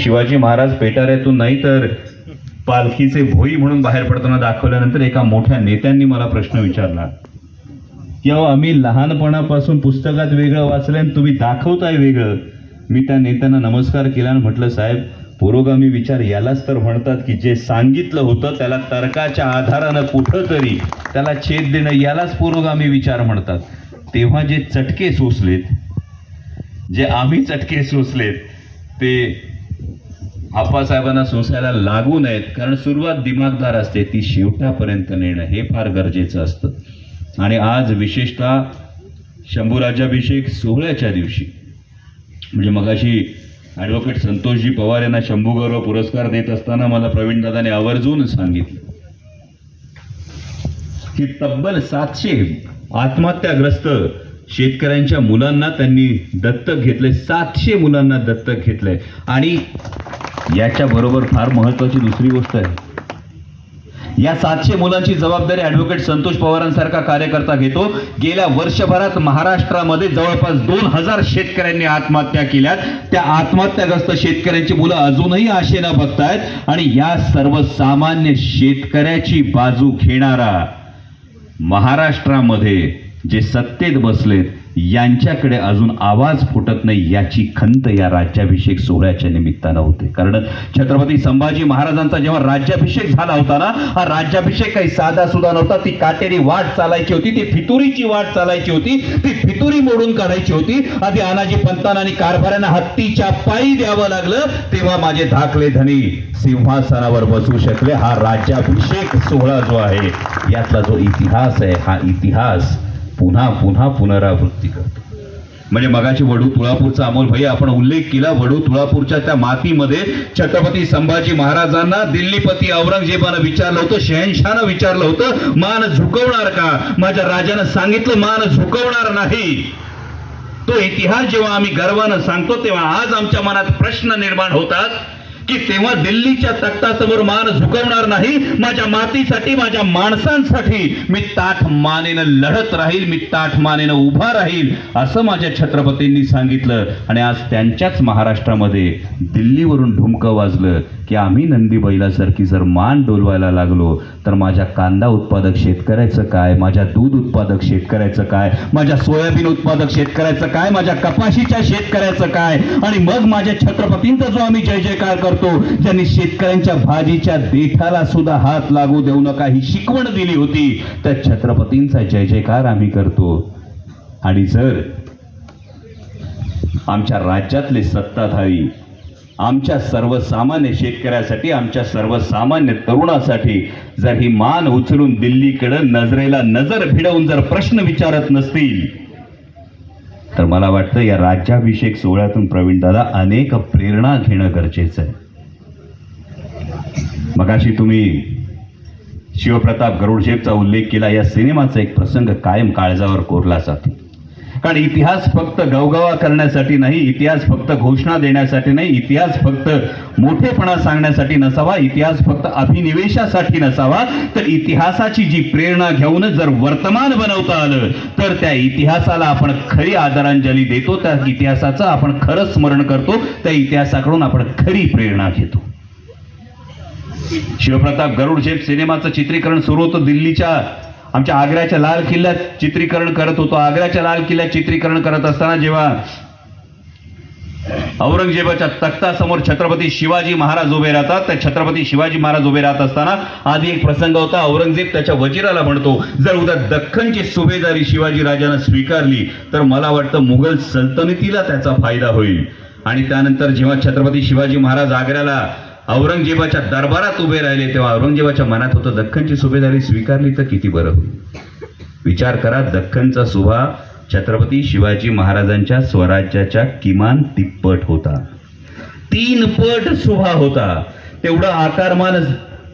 शिवाजी महाराज पेटाऱ्यातून नाही तर पालखीचे भोई म्हणून बाहेर पडताना दाखवल्यानंतर एका मोठ्या नेत्यांनी मला प्रश्न विचारला. की अहो आम्ही लहानपणापासून पुस्तकात वेगळं वाचलं आणि तुम्ही दाखवताय वेगळं. मी त्या नेत्यांना नमस्कार केला आणि म्हटलं साहेब पुरोगामी विचार यालाच तर म्हणतात की जे सांगितलं होतं त्याला तर्काच्या आधारानं कुठं तरी त्याला छेद देणं यालाच पुरोगामी विचार म्हणतात. तेव्हा जे चटके सोसलेत जे आम्ही चटके सोसलेत ते आप्पासाहेबांना सोसायला लागू नयेत कारण सुरुवात दिमागदार असते ती शेवटापर्यंत नेणं हे फार गरजेचं असतं. आणि आज विशेषतः शंभूराज्याभिषेक सोहळ्याच्या दिवशी म्हणजे मगाशी ॲडव्होकेट संतोषजी पवार यांना शंभू गौरव पुरस्कार देत असताना मला प्रवीणदादाने आवर्जून सांगितलं की तब्बल सातशे आत्महत्याग्रस्त शेतकऱ्यांच्या मुलांना त्यांनी दत्तक घेतले सातशे मुलांना दत्तक घेतलंय. आणि याच्या बरोबर फार महत्वाची दुसरी गोष्ट आहे. या सातशे मुलांची जबाबदारी ॲडव्होकेट संतोष पवारांसारखा कार्यकर्ता घेतो. गेल्या वर्षभरात महाराष्ट्रामध्ये जवळपास दोन हजार शेतकऱ्यांनी आत्महत्या केल्यात. त्या आत्महत्याग्रस्त शेतकऱ्यांची मुलं अजूनही आशेनं बघतायत आणि या सर्वसामान्य शेतकऱ्याची बाजू घेणारा महाराष्ट्रामध्ये जे सत्तेत बसलेत यांच्याकडे अजून आवाज फुटत नाही याची खंत या राज्याभिषेक सोहळ्याच्या निमित्तानं होते. कारण छत्रपती संभाजी महाराजांचा जेव्हा राज्याभिषेक झाला होता ना हा राज्याभिषेक काही साधा सुद्धा नव्हता. ती काटेरी वाट चालायची होती ती फितुरीची वाट चालायची होती ती फितुरी मोडून काढायची होती. आधी अनाजी पंतांना आणि कारभाऱ्यांना हत्तीच्या पायी द्यावं लागलं तेव्हा माझे धाकले धनी सिंहासनावर बसू शकले. हा राज्याभिषेक सोहळा जो आहे यातला जो इतिहास आहे हा इतिहास पुन्हा पुन्हा पुनरावृत्ती करतो. म्हणजे मगाशी वडू तुळापूरचा अमोल भाई आपण उल्लेख केला वडू तुळापूरच्या त्या मातीमध्ये छत्रपती संभाजी महाराजांना दिल्लीपती औरंगजेबानं विचारलं होतं शहनशानं विचारलं होतं मान झुकवणार का? माझ्या राजानं सांगितलं मान झुकवणार नाही. तो इतिहास जेव्हा आम्ही गर्वानं सांगतो तेव्हा आज आमच्या मनात प्रश्न निर्माण होतात की तेव्हा दिल्लीच्या तख्तासमोर मान झुकवणार नाही. माझ्या मातीसाठी माझ्या माणसांसाठी मी ताठ मानेनं लढत राहील मी ताठ मानेनं उभा राहील असं माझ्या छत्रपतींनी सांगितलं. आणि आज त्यांच्याच महाराष्ट्रामध्ये दिल्लीवरून ढुमकं वाजलं की आम्ही नंदी बैलासारखी जर मान डोलवायला लागलो तर माझ्या कांदा उत्पादक शेतकऱ्याचं काय? माझ्या दूध उत्पादक शेतकऱ्याचं काय? माझ्या सोयाबीन उत्पादक शेतकऱ्याचं काय? माझ्या कपाशीच्या शेतकऱ्याचं काय? आणि मग माझ्या छत्रपतींचा जो आम्ही जय जयकार करतो करतो. ज्यांनी शेतकऱ्यांच्या भाजीच्या देठाला सुद्धा हात लागू देऊ नका ही शिकवण दिली होती. त्या छत्रपतींचा जय जयकार आम्ही करतो. आणि जर आमच्या राज्यातले सत्ताधारी आमच्या सर्वसामान्य शेतकऱ्यासाठी आमच्या सर्वसामान्य तरुणासाठी जर ही मान उचलून दिल्लीकडं नजरेला नजर भिडवून जर प्रश्न विचारत नसतील तर मला वाटतं या राज्याभिषेक सोहळ्यातून प्रवीणदादा अनेक प्रेरणा घेणं गरजेचं आहे. मगाशी तुम्ही शिवप्रताप गरुडशेबचा उल्लेख केला या सिनेमाचा एक प्रसंग कायम काळजावर कोरला जातो. कारण इतिहास फक्त गवगवा करण्यासाठी नाही इतिहास फक्त घोषणा देण्यासाठी नाही इतिहास फक्त मोठेपणा सांगण्यासाठी नसावा इतिहास फक्त अभिनिवेशासाठी नसावा तर इतिहासाची जी प्रेरणा घेऊन जर वर्तमान बनवता आलं तर त्या इतिहासाला आपण खरी आदरांजली देतो त्या इतिहासाचं आपण खरं स्मरण करतो त्या इतिहासाकडून आपण खरी प्रेरणा घेतो. शिवप्रताप गरुड शेठ सिनेमाचं चित्रीकरण सुरू होतं दिल्लीच्या आमच्या आग्र्याच्या लाल किल्ल्यात चित्रीकरण करत होतो. आग्र्याच्या लाल किल्ल्यात चित्रीकरण करत असताना जेव्हा औरंगजेबाच्या तख्तासमोर छत्रपती शिवाजी महाराज उभे राहतात त्या छत्रपती शिवाजी महाराज उभे राहत असताना आधी एक प्रसंग होता. औरंगजेब त्याच्या वजिराला म्हणतो जर उद्या दख्खनची सुभेदारी शिवाजी राजानं स्वीकारली तर मला वाटतं मुघल सल्तनतीला त्याचा फायदा होईल. आणि त्यानंतर जेव्हा छत्रपती शिवाजी महाराज आग्र्याला औरंगजेबाच्या दरबारात उभे राहिले तेव्हा औरंगजेबाच्या मनात होतं दख्खनची सुभेदारी स्वीकारली तर किती बरं होईल? विचार करा दख्खनचा सुभा छत्रपती शिवाजी महाराजांच्या स्वराज्याच्या किमान तिप्पट होता. तीन पट सुभा होता. तेवढा आकारमान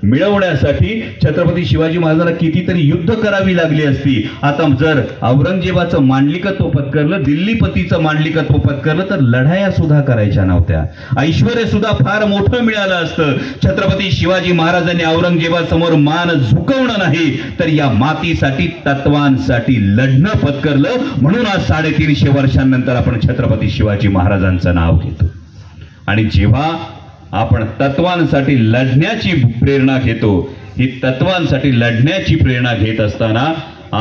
मिळवण्यासाठी छत्रपती शिवाजी महाराजांना कितीतरी युद्ध करावी लागली असती. आता जर औरंगजेबाचं मांडलिकत्व पत्करलं दिल्लीपतीचं मांडलिकत्व पत्करलं तर लढाया सुद्धा करायच्या नव्हत्या. ऐश्वर सुद्धा फार मोठं मिळालं असतं. छत्रपती शिवाजी महाराजांनी औरंगजेबासमोर मान झुकवणं नाही तर या मातीसाठी तत्वांसाठी लढणं पत्करलं. म्हणून आज साडेतीनशे वर्षांनंतर आपण छत्रपती शिवाजी महाराजांचं नाव घेतो. आणि जेव्हा आपण तत्वांसाठी लढण्याची प्रेरणा घेतो. ही तत्वांसाठी लढण्याची प्रेरणा घेत असताना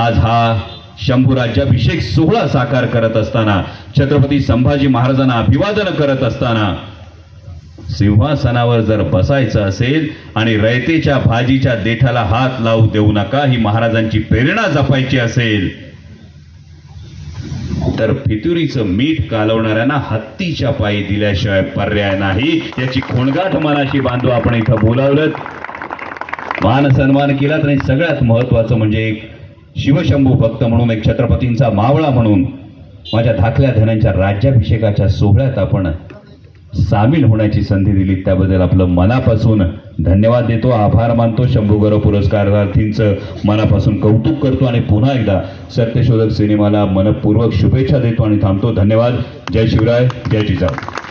आज हा शंभू राज्याभिषेक सोहळा साकार करत असताना छत्रपती संभाजी महाराजांना अभिवादन करत असताना सिंहासनावर जर बसायचं असेल आणि रयतेच्या भाजीच्या देठाला हात लावू देऊ नका ही महाराजांची प्रेरणा जपायची असेल. तर फितुरीचं मीठ कालवणाऱ्यांना हत्तीच्या पायी दिल्याशिवाय पर्याय नाही. याची खोणगाठ मनाशी बांधू आपण इथं बोलावलं. मान सन्मान केला तर सगळ्यात महत्वाचं म्हणजे एक शिवशंभू भक्त म्हणून एक छत्रपतींचा मावळा म्हणून माझ्या धाकल्या धन्यांच्या राज्याभिषेकाच्या सोहळ्यात आपण सामील होण्याची संधी दिली. त्याबद्दल आपलं मनापासून धन्यवाद देतो. आभार मानतो शंभू गौरव पुरस्कारार्थींचं मनापासून कौतुक करतो आणि पुन्हा एकदा सत्यशोधक सिनेमाला मनपूर्वक शुभेच्छा देतो आणि थांबतो. धन्यवाद. जय शिवराय. जय जिजाऊ.